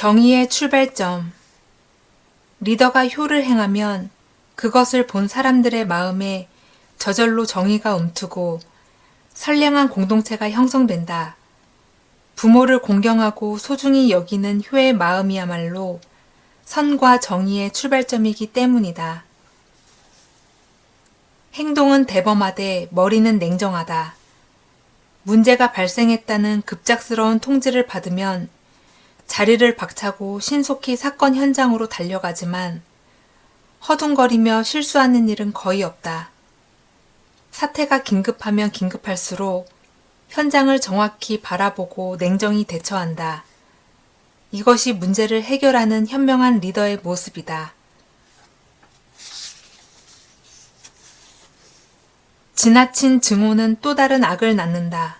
정의의 출발점. 리더가 효를 행하면 그것을 본 사람들의 마음에 저절로 정의가 움트고 선량한 공동체가 형성된다. 부모를 공경하고 소중히 여기는 효의 마음이야말로 선과 정의의 출발점이기 때문이다. 행동은 대범하되 머리는 냉정하다. 문제가 발생했다는 급작스러운 통지를 받으면 자리를 박차고 신속히 사건 현장으로 달려가지만 허둥거리며 실수하는 일은 거의 없다. 사태가 긴급하면 긴급할수록 현장을 정확히 바라보고 냉정히 대처한다. 이것이 문제를 해결하는 현명한 리더의 모습이다. 지나친 증오는 또 다른 악을 낳는다.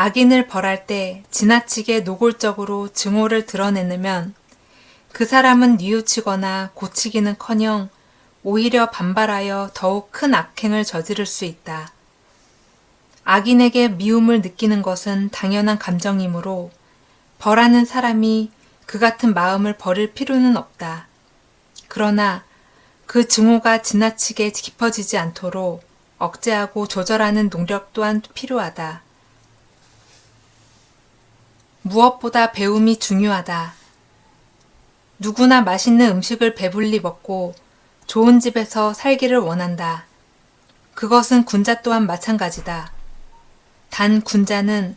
악인을 벌할 때 지나치게 노골적으로 증오를 드러내면 그 사람은 뉘우치거나 고치기는 커녕 오히려 반발하여 더욱 큰 악행을 저지를 수 있다. 악인에게 미움을 느끼는 것은 당연한 감정이므로 벌하는 사람이 그 같은 마음을 버릴 필요는 없다. 그러나 그 증오가 지나치게 깊어지지 않도록 억제하고 조절하는 노력 또한 필요하다. 무엇보다 배움이 중요하다. 누구나 맛있는 음식을 배불리 먹고 좋은 집에서 살기를 원한다. 그것은 군자 또한 마찬가지다. 단 군자는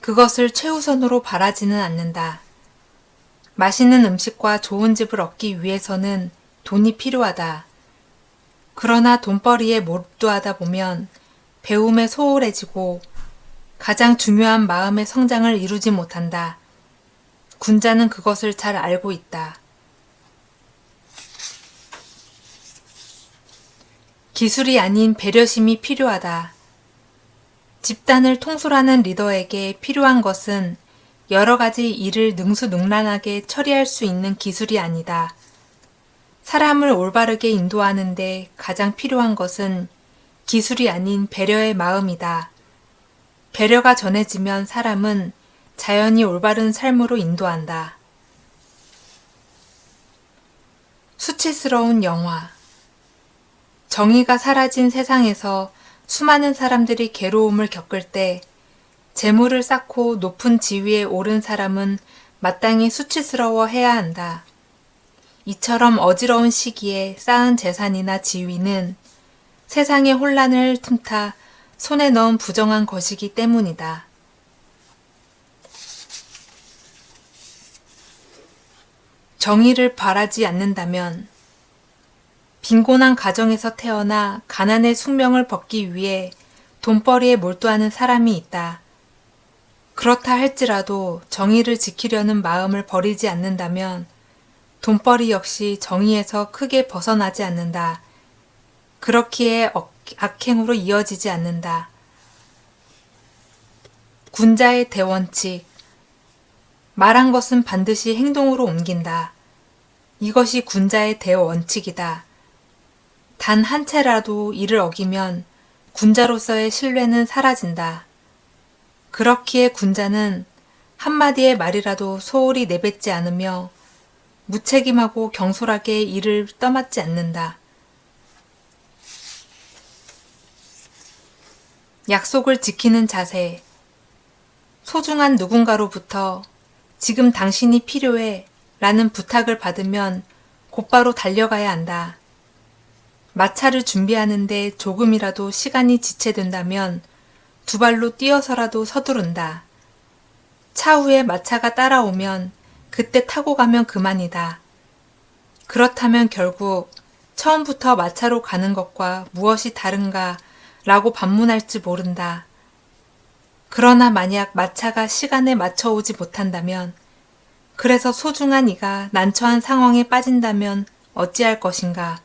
그것을 최우선으로 바라지는 않는다. 맛있는 음식과 좋은 집을 얻기 위해서는 돈이 필요하다. 그러나 돈벌이에 몰두하다 보면 배움에 소홀해지고 가장 중요한 마음의 성장을 이루지 못한다. 군자는 그것을 잘 알고 있다. 기술이 아닌 배려심이 필요하다. 집단을 통솔하는 리더에게 필요한 것은 여러 가지 일을 능수능란하게 처리할 수 있는 기술이 아니다. 사람을 올바르게 인도하는데 가장 필요한 것은 기술이 아닌 배려의 마음이다. 배려가 전해지면 사람은 자연히 올바른 삶으로 인도한다. 수치스러운 영화. 정의가 사라진 세상에서 수많은 사람들이 괴로움을 겪을 때 재물을 쌓고 높은 지위에 오른 사람은 마땅히 수치스러워 해야 한다. 이처럼 어지러운 시기에 쌓은 재산이나 지위는 세상의 혼란을 틈타 손에 넣은 부정한 것이기 때문이다. 정의를 바라지 않는다면 빈곤한 가정에서 태어나 가난의 숙명을 벗기 위해 돈벌이에 몰두하는 사람이 있다. 그렇다 할지라도 정의를 지키려는 마음을 버리지 않는다면 돈벌이 역시 정의에서 크게 벗어나지 않는다. 그렇기에 악행으로 이어지지 않는다. 군자의 대원칙. 말한 것은 반드시 행동으로 옮긴다. 이것이 군자의 대원칙이다. 단 한 채라도 이를 어기면 군자로서의 신뢰는 사라진다. 그렇기에 군자는 한마디의 말이라도 소홀히 내뱉지 않으며 무책임하고 경솔하게 이를 떠맡지 않는다. 약속을 지키는 자세. 소중한 누군가로부터 지금 당신이 필요해 라는 부탁을 받으면 곧바로 달려가야 한다. 마차를 준비하는데 조금이라도 시간이 지체된다면 두 발로 뛰어서라도 서두른다. 차후에 마차가 따라오면 그때 타고 가면 그만이다. 그렇다면 결국 처음부터 마차로 가는 것과 무엇이 다른가 라고 반문할지 모른다. 그러나 만약 마차가 시간에 맞춰 오지 못한다면, 그래서 소중한 이가 난처한 상황에 빠진다면 어찌할 것인가.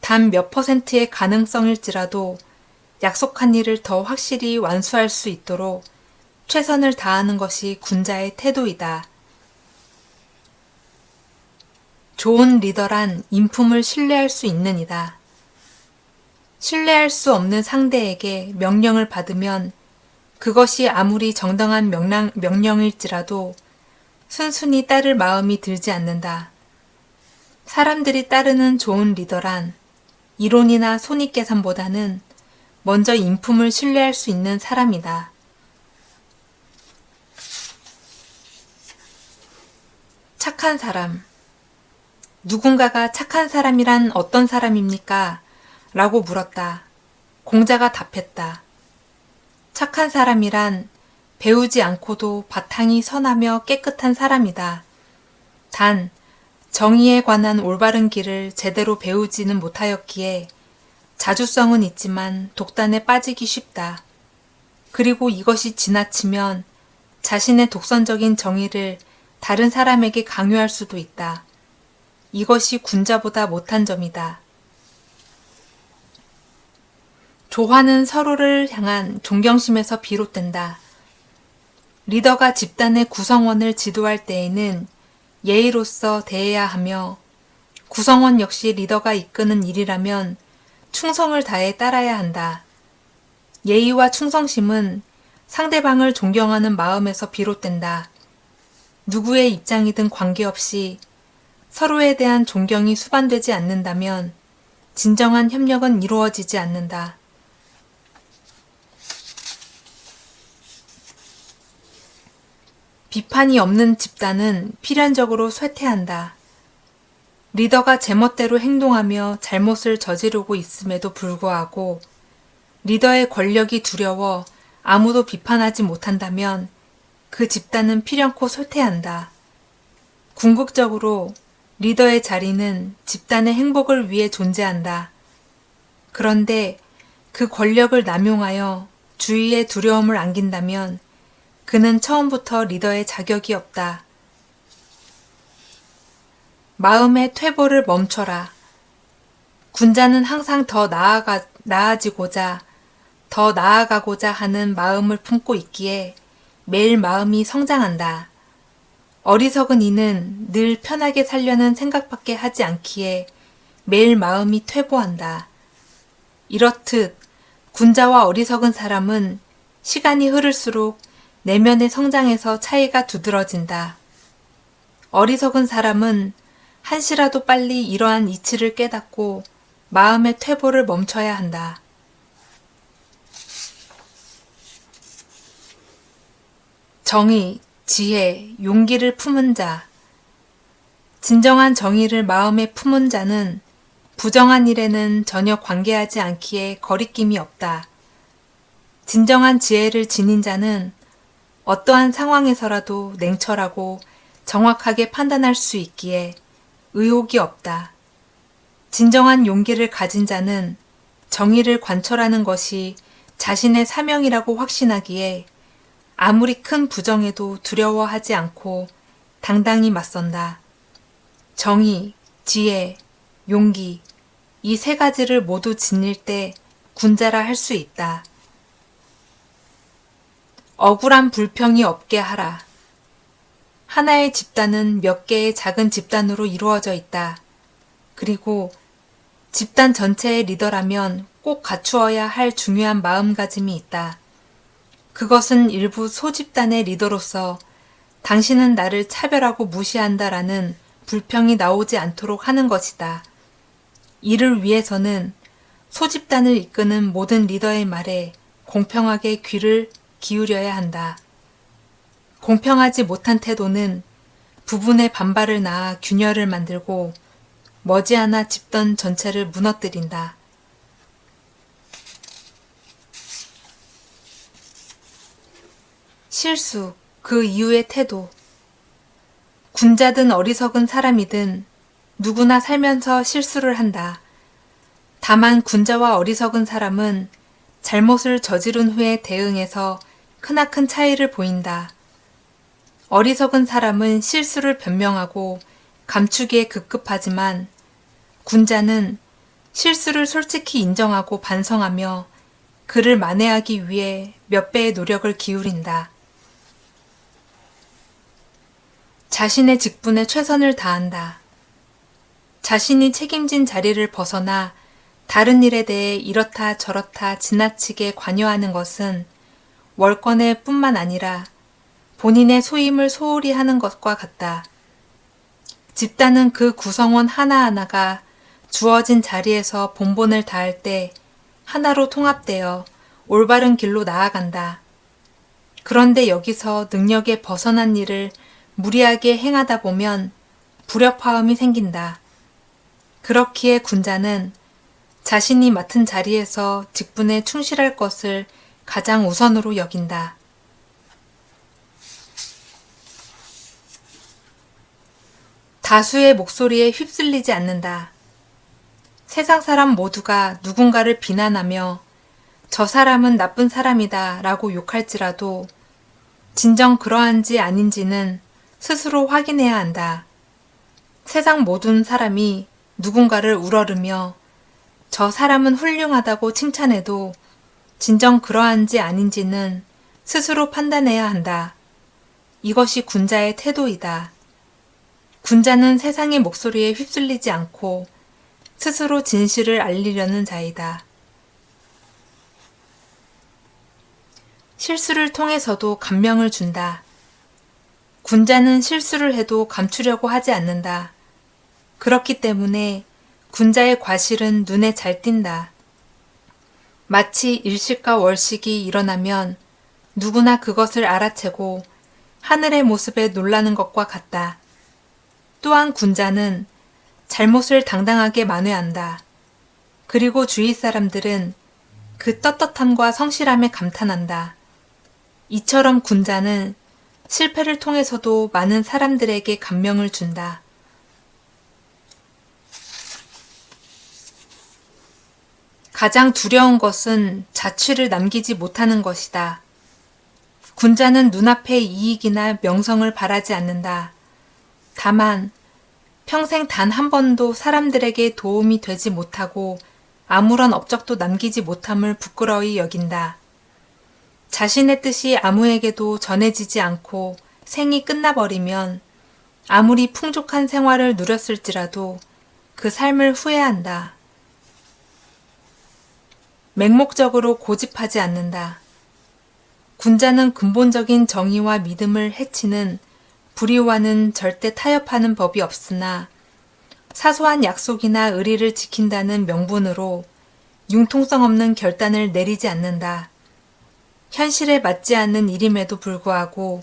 단 몇 퍼센트의 가능성일지라도 약속한 일을 더 확실히 완수할 수 있도록 최선을 다하는 것이 군자의 태도이다. 좋은 리더란 인품을 신뢰할 수 있는 이다. 신뢰할 수 없는 상대에게 명령을 받으면 그것이 아무리 정당한 명령, 명령일지라도 순순히 따를 마음이 들지 않는다. 사람들이 따르는 좋은 리더란 이론이나 손익계산보다는 먼저 인품을 신뢰할 수 있는 사람이다. 착한 사람. 누군가가 착한 사람이란 어떤 사람입니까? 라고 물었다. 공자가 답했다. 착한 사람이란 배우지 않고도 바탕이 선하며 깨끗한 사람이다. 단, 정의에 관한 올바른 길을 제대로 배우지는 못하였기에 자주성은 있지만 독단에 빠지기 쉽다. 그리고 이것이 지나치면 자신의 독선적인 정의를 다른 사람에게 강요할 수도 있다. 이것이 군자보다 못한 점이다. 조화는 서로를 향한 존경심에서 비롯된다. 리더가 집단의 구성원을 지도할 때에는 예의로서 대해야 하며 구성원 역시 리더가 이끄는 일이라면 충성을 다해 따라야 한다. 예의와 충성심은 상대방을 존경하는 마음에서 비롯된다. 누구의 입장이든 관계없이 서로에 대한 존경이 수반되지 않는다면 진정한 협력은 이루어지지 않는다. 비판이 없는 집단은 필연적으로 쇠퇴한다. 리더가 제멋대로 행동하며 잘못을 저지르고 있음에도 불구하고 리더의 권력이 두려워 아무도 비판하지 못한다면 그 집단은 필연코 쇠퇴한다. 궁극적으로 리더의 자리는 집단의 행복을 위해 존재한다. 그런데 그 권력을 남용하여 주위에 두려움을 안긴다면 그는 처음부터 리더의 자격이 없다. 마음의 퇴보를 멈춰라. 군자는 항상 더 나아가, 나아지고자, 더 나아가고자 하는 마음을 품고 있기에 매일 마음이 성장한다. 어리석은 이는 늘 편하게 살려는 생각밖에 하지 않기에 매일 마음이 퇴보한다. 이렇듯 군자와 어리석은 사람은 시간이 흐를수록 내면의 성장에서 차이가 두드러진다. 어리석은 사람은 한시라도 빨리 이러한 이치를 깨닫고 마음의 퇴보를 멈춰야 한다. 정의, 지혜, 용기를 품은 자. 진정한 정의를 마음에 품은 자는 부정한 일에는 전혀 관계하지 않기에 거리낌이 없다. 진정한 지혜를 지닌 자는 어떠한 상황에서라도 냉철하고 정확하게 판단할 수 있기에 의혹이 없다. 진정한 용기를 가진 자는 정의를 관철하는 것이 자신의 사명이라고 확신하기에 아무리 큰 부정에도 두려워하지 않고 당당히 맞선다. 정의, 지혜, 용기, 이 세 가지를 모두 지닐 때 군자라 할 수 있다. 억울한 불평이 없게 하라. 하나의 집단은 몇 개의 작은 집단으로 이루어져 있다. 그리고 집단 전체의 리더라면 꼭 갖추어야 할 중요한 마음가짐이 있다. 그것은 일부 소집단의 리더로서 당신은 나를 차별하고 무시한다라는 불평이 나오지 않도록 하는 것이다. 이를 위해서는 소집단을 이끄는 모든 리더의 말에 공평하게 귀를 기울여야 한다. 공평하지 못한 태도는 부분의 반발을 낳아 균열을 만들고 머지않아 집단 전체를 무너뜨린다. 실수, 그 이후의 태도. 군자든 어리석은 사람이든 누구나 살면서 실수를 한다. 다만 군자와 어리석은 사람은 잘못을 저지른 후에 대응해서 크나큰 차이를 보인다. 어리석은 사람은 실수를 변명하고 감추기에 급급하지만 군자는 실수를 솔직히 인정하고 반성하며 그를 만회하기 위해 몇 배의 노력을 기울인다. 자신의 직분에 최선을 다한다. 자신이 책임진 자리를 벗어나 다른 일에 대해 이렇다 저렇다 지나치게 관여하는 것은 월권에 뿐만 아니라 본인의 소임을 소홀히 하는 것과 같다. 집단은 그 구성원 하나하나가 주어진 자리에서 본본을 다할 때 하나로 통합되어 올바른 길로 나아간다. 그런데 여기서 능력에 벗어난 일을 무리하게 행하다 보면 불협화음이 생긴다. 그렇기에 군자는 자신이 맡은 자리에서 직분에 충실할 것을 가장 우선으로 여긴다. 다수의 목소리에 휩쓸리지 않는다. 세상 사람 모두가 누군가를 비난하며 저 사람은 나쁜 사람이다 라고 욕할지라도 진정 그러한지 아닌지는 스스로 확인해야 한다. 세상 모든 사람이 누군가를 우러르며 저 사람은 훌륭하다고 칭찬해도 진정 그러한지 아닌지는 스스로 판단해야 한다. 이것이 군자의 태도이다. 군자는 세상의 목소리에 휩쓸리지 않고 스스로 진실을 알리려는 자이다. 실수를 통해서도 감명을 준다. 군자는 실수를 해도 감추려고 하지 않는다. 그렇기 때문에 군자의 과실은 눈에 잘 띈다. 마치 일식과 월식이 일어나면 누구나 그것을 알아채고 하늘의 모습에 놀라는 것과 같다. 또한 군자는 잘못을 당당하게 만회한다. 그리고 주위 사람들은 그 떳떳함과 성실함에 감탄한다. 이처럼 군자는 실패를 통해서도 많은 사람들에게 감명을 준다. 가장 두려운 것은 자취를 남기지 못하는 것이다. 군자는 눈앞의 이익이나 명성을 바라지 않는다. 다만 평생 단 한 번도 사람들에게 도움이 되지 못하고 아무런 업적도 남기지 못함을 부끄러이 여긴다. 자신의 뜻이 아무에게도 전해지지 않고 생이 끝나버리면 아무리 풍족한 생활을 누렸을지라도 그 삶을 후회한다. 맹목적으로 고집하지 않는다. 군자는 근본적인 정의와 믿음을 해치는 불의와는 절대 타협하는 법이 없으나 사소한 약속이나 의리를 지킨다는 명분으로 융통성 없는 결단을 내리지 않는다. 현실에 맞지 않는 일임에도 불구하고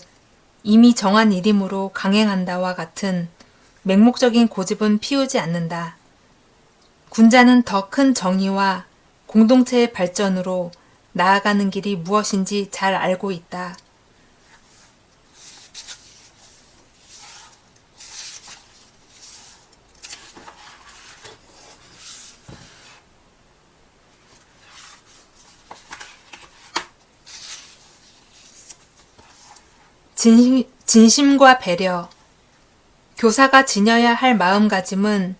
이미 정한 일임으로 강행한다와 같은 맹목적인 고집은 피우지 않는다. 군자는 더 큰 정의와 공동체의 발전으로 나아가는 길이 무엇인지 잘 알고 있다. 진심, 진심과 배려. 교사가 지녀야 할 마음가짐은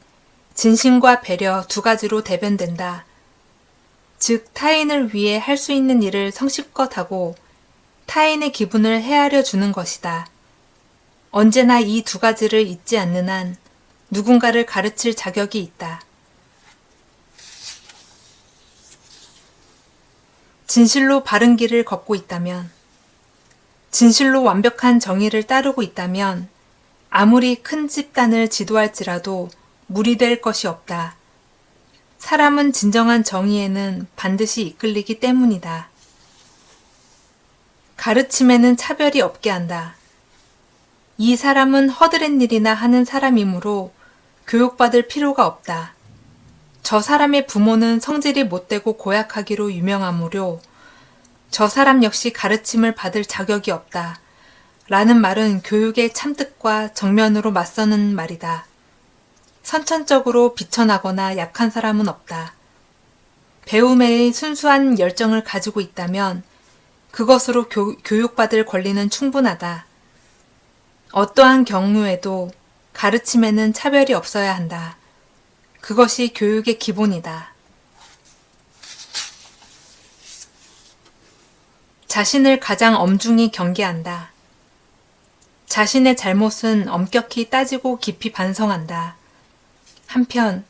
진심과 배려 두 가지로 대변된다. 즉, 타인을 위해 할 수 있는 일을 성실껏 하고 타인의 기분을 헤아려 주는 것이다. 언제나 이 두 가지를 잊지 않는 한 누군가를 가르칠 자격이 있다. 진실로 바른 길을 걷고 있다면, 진실로 완벽한 정의를 따르고 있다면, 아무리 큰 집단을 지도할지라도 무리 될 것이 없다. 사람은 진정한 정의에는 반드시 이끌리기 때문이다. 가르침에는 차별이 없게 한다. 이 사람은 허드렛 일이나 하는 사람이므로 교육받을 필요가 없다. 저 사람의 부모는 성질이 못되고 고약하기로 유명하므로 저 사람 역시 가르침을 받을 자격이 없다. 라는 말은 교육의 참뜻과 정면으로 맞서는 말이다. 선천적으로 비천하거나 약한 사람은 없다. 배움에 순수한 열정을 가지고 있다면 그것으로 교, 교육받을 권리는 충분하다. 어떠한 경우에도 가르침에는 차별이 없어야 한다. 그것이 교육의 기본이다. 자신을 가장 엄중히 경계한다. 자신의 잘못은 엄격히 따지고 깊이 반성한다. 한편,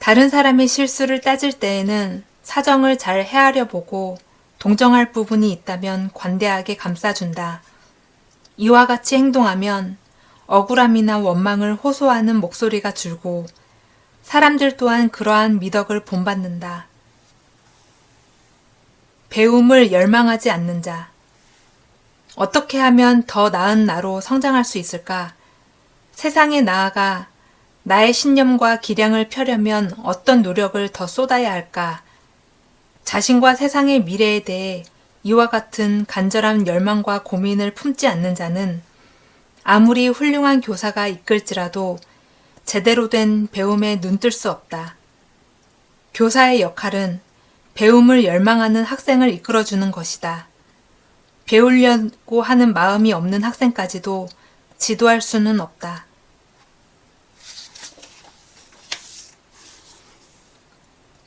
다른 사람의 실수를 따질 때에는 사정을 잘 헤아려 보고 동정할 부분이 있다면 관대하게 감싸준다. 이와 같이 행동하면 억울함이나 원망을 호소하는 목소리가 줄고 사람들 또한 그러한 미덕을 본받는다. 배움을 열망하지 않는 자. 어떻게 하면 더 나은 나로 성장할 수 있을까? 세상에 나아가 나의 신념과 기량을 펴려면 어떤 노력을 더 쏟아야 할까? 자신과 세상의 미래에 대해 이와 같은 간절한 열망과 고민을 품지 않는 자는 아무리 훌륭한 교사가 이끌지라도 제대로 된 배움에 눈뜰 수 없다. 교사의 역할은 배움을 열망하는 학생을 이끌어주는 것이다. 배우려고 하는 마음이 없는 학생까지도 지도할 수는 없다.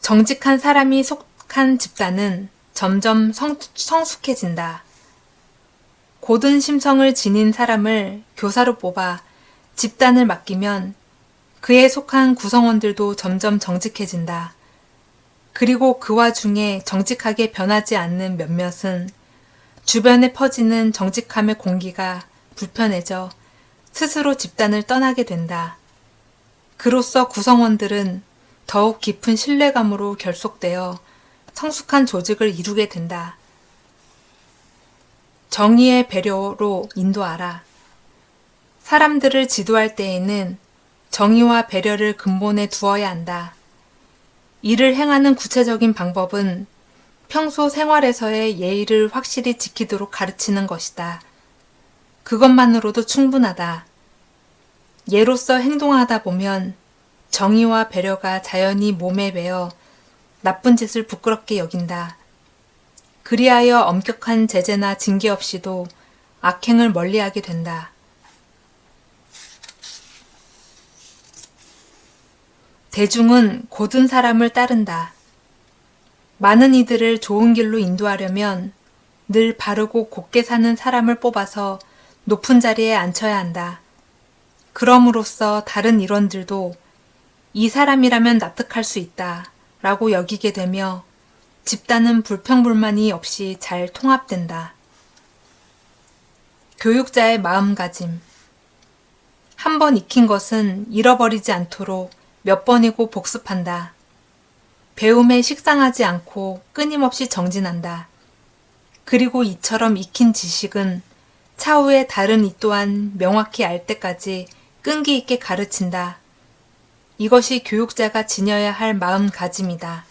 정직한 사람이 속한 집단은 점점 성, 성숙해진다. 고든 심성을 지닌 사람을 교사로 뽑아 집단을 맡기면 그에 속한 구성원들도 점점 정직해진다. 그리고 그 와중에 정직하게 변하지 않는 몇몇은 주변에 퍼지는 정직함의 공기가 불편해져 스스로 집단을 떠나게 된다. 그로써 구성원들은 더욱 깊은 신뢰감으로 결속되어 성숙한 조직을 이루게 된다. 정의의 배려로 인도하라. 사람들을 지도할 때에는 정의와 배려를 근본에 두어야 한다. 이를 행하는 구체적인 방법은 평소 생활에서의 예의를 확실히 지키도록 가르치는 것이다. 그것만으로도 충분하다. 예로서 행동하다 보면 정의와 배려가 자연히 몸에 배어 나쁜 짓을 부끄럽게 여긴다. 그리하여 엄격한 제재나 징계 없이도 악행을 멀리하게 된다. 대중은 고든 사람을 따른다. 많은 이들을 좋은 길로 인도하려면 늘 바르고 곱게 사는 사람을 뽑아서 높은 자리에 앉혀야 한다. 그럼으로써 다른 일원들도 이 사람이라면 납득할 수 있다 라고 여기게 되며 집단은 불평불만이 없이 잘 통합된다. 교육자의 마음가짐. 한 번 익힌 것은 잃어버리지 않도록 몇 번이고 복습한다. 배움에 식상하지 않고 끊임없이 정진한다. 그리고 이처럼 익힌 지식은 차후에 다른 이 또한 명확히 알 때까지 끈기 있게 가르친다. 이것이 교육자가 지녀야 할 마음가짐이다.